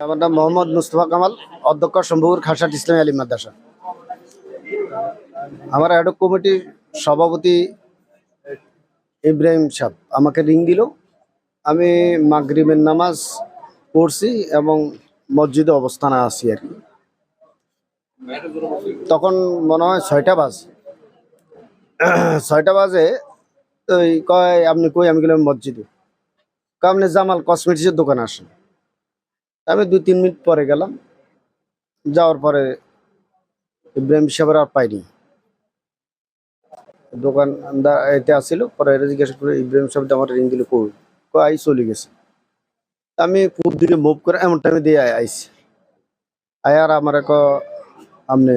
আমার নাম মোহাম্মদ মুস্তফা কামাল, অধ্যক্ষ শম্ভুর খাসাট ইসলামী আলী মাদ্রাসা। আমার অ্যাডক কমিটির সভাপতি ইব্রাহিম সাহ আমাকে রিং দিল। আমি মাগরিবের নামাজ পড়ছি এবং মসজিদে অবস্থানে আছি আর কি। তখন মনে হয় ছয়টা বাজে। ছয়টা বাজে, ওই কয়, আপনি কই? আমি গেলাম মসজিদে। আপনি জামাল কসমেটিক্সের দোকানে আসেন। আমি দুই, তিন মিনিট পরে গেলাম। যাওয়ার পরে ইব্রাহিম সাহেবের আর পাইনি। দোকান এতে আসছিল, পরে জিজ্ঞাসা করে ইব্রাহিম সাহেব আমার রিং দিল কই? আই চলে গেছে। আমি পূব দিকে মুভ করে এমন টাইমে দিয়ে আই- আইছি। আয় আর আমার এক আপনি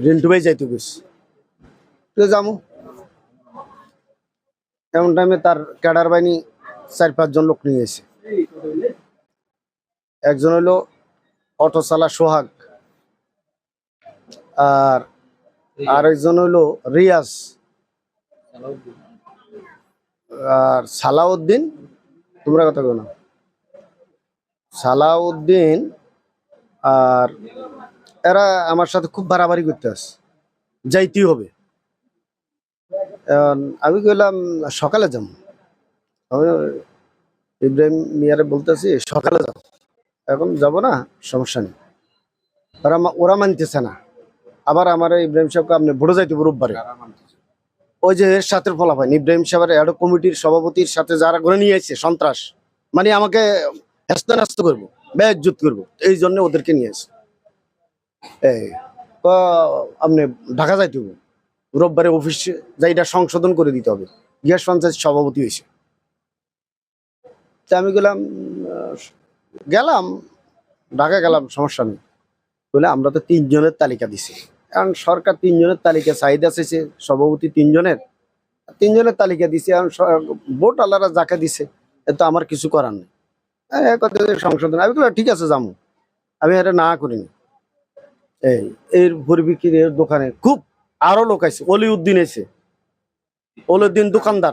রিন্টু ভাই যাইতে গেছি যামু। এমন টাইমে তার ক্যাডার বাহিনী চার পাঁচজন লোক নিয়ে এসে একজন হলো অটো চালা সোহাগ আর আরেকজন হলো রিয়াজ। আর সালাউদ্দিন তোমরা কথা কেন সালাউদ্দিন আর এরা আমার সাথে খুব বাড়াবাড়ি করতে আসে। যাইতেই হবে। আমি কইলাম সকালে যাম আমি ইব্রাহিম মিয়ারে বলতেছি সকালে যাও এখন যাব না সমস্যা নেই। ওরা ওরা মানতেছে না। আবার আমার ইব্রাহিম সাহেবকে আপনি ভোটে যাইতে রোববারে। ওই যে এর সাথে ফলাফল ইব্রাহিম সাহেবের অ্যাডো কমিটির সভাপতির সাথে যারা করে নিয়ে এসেছে সন্ত্রাস মানে আমাকে হ্যাস্ত ন্যস্ত করব বেজ্জুত করব এই জন্য ওদেরকে নিয়ে এসে এই আপনি ঢাকা যাইতে হবে। রোববারে অফিসে যাই এটা সংশোধন করে দিতে হবে। গ্যাস পঞ্চায়েত সভাপতি হয়েছে। তা আমি গেলাম গেলাম ঢাকা গেলাম সমস্যা নেই। বলে আমরা তো তিনজনের তালিকা দিছি। কারণ সরকার তিনজনের তালিকা চাহিদা চেয়েছে সভাপতি তিনজনের। তিনজনের তালিকা দিছে এখন স- ভোট আল্লাহরা যাকে দিছে এ তো আমার কিছু করার নেই। হ্যাঁ, সংশোধন আমি বললাম, ঠিক আছে যাব আমি এটা না করিনি। এই এর পরিপ্রেক্ষিতে দোকানে খুব আরও লোক আছে অলিউদ্দিন এসে অলিউদ্দিন দোকানদার।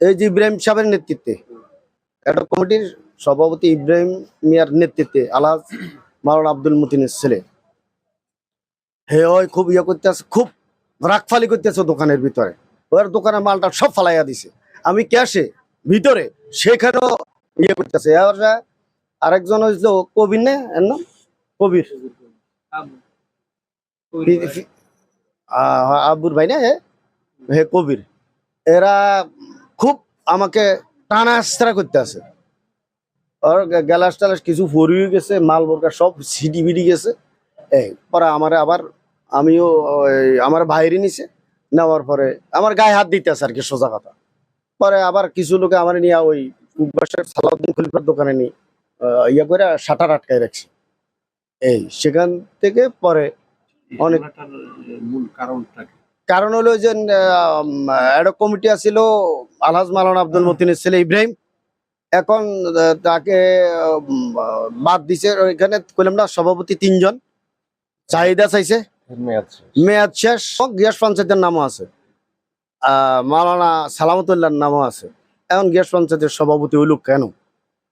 এই যে ইব্রাহিম সাহেবের নেতৃত্বে। একটা কমিটির সভাপতি ইব্রাহিম মিয়ার নেতৃত্বে আলহাজ মাওলানা আব্দুল মতিনের ছেলে। হে ওই খুব ইয়ে করতে আছে খুব রাগফালি করতেছে দোকানের ভিতরে। ওর দোকানের মালটা সব ফালাইয়া দিছে। আমি ক্যাশে, ভিতরে, সেখানেও ইয়ে করতেছে। আরেকজন হইছিল কবির নে, এর নাম? কবির। আব্বুর ভাই না? হে কবির। এরা খুব আমাকে টানা আস্ত্রা করতে আছে। আর গ্যালাস টালাস কিছু ফরিয়ে গেছে, মাল বোরকা সব সিডি বিডি গেছে। এই, পরে আমার আবার আমিও আমার বাইরে নিছে। নেওয়ার পরে আমার গায়ে হাত দিতে আছে আর কি, সোজা কথা। পরে আবার কিছু লোকে আমার নিয়ে ওই উদ্বাসের সালাউদ্দিন খলিফার দোকানে নিয়ে ইয়ে করে শাটার আটকায় রাখছে। এই, সেখান থেকে পরে অনেক- মূল কারণটা? কারণ হলো যে একটা কমিটি আছিল আলহাজ মালানা আব্দুল মতিনের ছেলে ইব্রাহিম। এখন তাকে বাদ দিছে এখানে কইলাম না সভাপতি তিনজন। চাহিদা চাইছে। মেয়াদ শেষ। গ্যাস পঞ্চায়েতের নামও আছে। আহ, মাওলানা সালামতুল্লাহর নামও আছে। এখন গ্যাস পঞ্চায়েতের সভাপতি হইল কেন?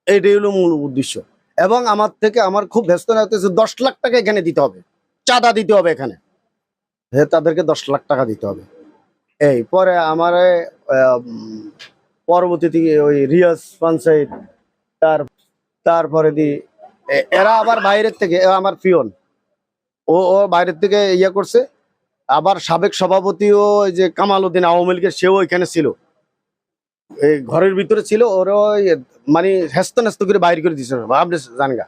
এইটাই হলো মূল উদ্দেশ্য। এবং আমার থেকে আমার খুব ব্যস্ত হতেছে দশ লাখ টাকা এখানে দিতে হবে। চাঁদা দিতে হবে এখানে। তাদেরকে দশ লাখ টাকা দিতে হবে। এই, পরে আমার পরবর্তীতে ওই রিয়াজ পঞ্চায়েত, তার, তারপরে দি এরা আবার বাইরের থেকে আমার পিয়ন। ও ও বাইরের থেকে ইয়ে করছে। আবার সাবেক সভাপতিও যে কামাল উদ্দিন আওয়ামী লীগের, সেও এখানে ছিল। এই ঘরের ভিতরে ছিল ওর মানে হেস্ত নেস্ত করে বাইর করে দিছে আপনি জানগা।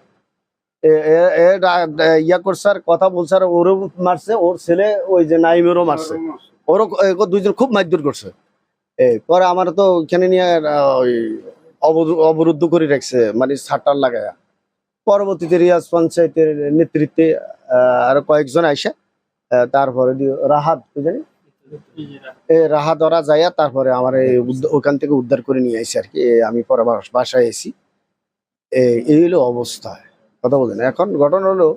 ইয়া করছে আর কথা বলছে আর ওরও মারছে ওর ছেলে ওই যে নাইমেরও মারছে। ওরও দুইজন খুব মারধর করছে। পরে আমার তো ওইখানে নিয়ে ওই অবরু- অবরুদ্ধ করে রাখছে মানে ছাটার লাগায়। পরবর্তীতে রিয়াজ পঞ্চায়েতের নেতৃত্বে আরও কয়েকজন আহ, তারপরে রাহাত জানি? রাহাত ওরা যাইয়া তারপরে আমার এই ওখান থেকে উদ্ধার করে নিয়ে আইসি আর কি। আমি পরে বাস- বাসায় এসি এই হলো অবস্থা। কথা বলেন। এখন ঘটনা হলো